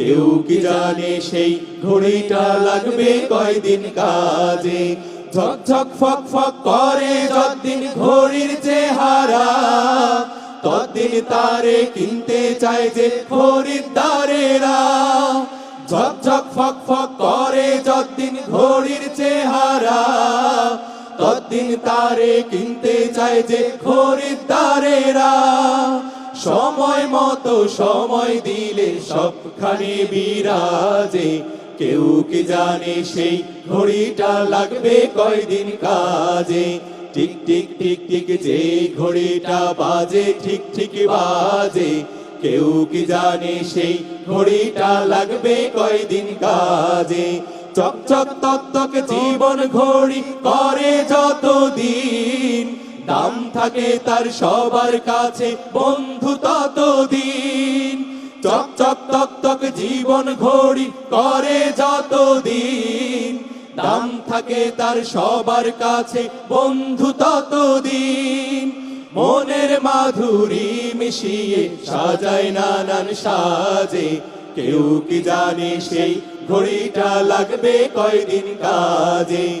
কেউ কি জানে সেই ঘড়িটা লাগবে কয়দিন কাজে? ঝক ঝক ফক ফক করে যতদিন ঘড়ির চেহারা, ততদিন তারে কিনতে চায় যে খরিদ্দারেরা ঝক ঝক ফক ফক করে যতদিন ঘড়ির চেহারা, ততদিন তারে কিনতে চায় যে খরিদ্দারেরা সময় মতো সময় দিলে সবখানে বিরাজে। কেউ কি জানে সেই ঘড়িটা লাগবে কয়দিন কাজে? টিক টিক টিক টিক, যে ঘড়িটা বাজে, ঠিক ঠিক বাজে। কেউ কি জানে সেই ঘড়িটা লাগবে কয়দিন কাজে? চক চক তক তক জীবন ঘড়ি করে যত দিন দাম থাকে তার সবার কাছে, বন্ধু ততদিন। চক চক তক তক জীবন ঘড়ি করে যতদিন। দাম থাকে তার সবার কাছে, বন্ধু ততদিন। মনের মাধুরী মিশিয়ে সাজায় নানান সাজে। কেউ কি জানে সেই ঘড়িটা লাগবে কয়দিন কাজে?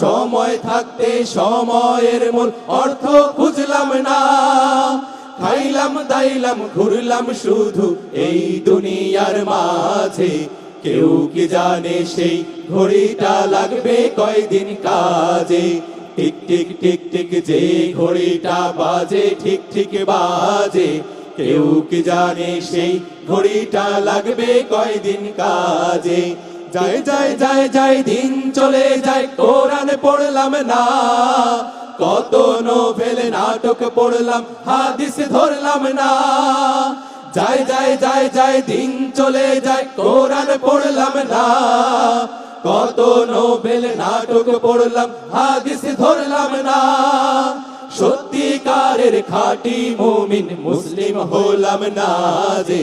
সময় থাকতে সময়ের মূল অর্থ খুঁজলাম না। খাইলাম, দাইলাম, ঘুরলাম শুধু এই দুনিয়ার মাঝে। কেউ কি জানে সেই ঘড়িটা লাগবে কয়দিন কাজে? টিক টিক টিক টিক, যে ঘড়িটা বাজে, ঠিক ঠিক বাজে। কেউ কি জানে সেই ঘড়িটা লাগবে কয়দিন কাজে? যায় যাই যাই যাই, দিন চলে যায়, কোরআন পড়লাম না। কত নোভেল নাটক পড়লাম, হাদিস ধরলাম না। যাই যায় যাই যাই, দিন চলে যায়, কোরআন পড়লাম না। কত নোবেল নাটক পড়লাম, হাদিস ধরলাম না। সত্যিকারের খাঁটি মুমিন মুসলিম হলাম না যে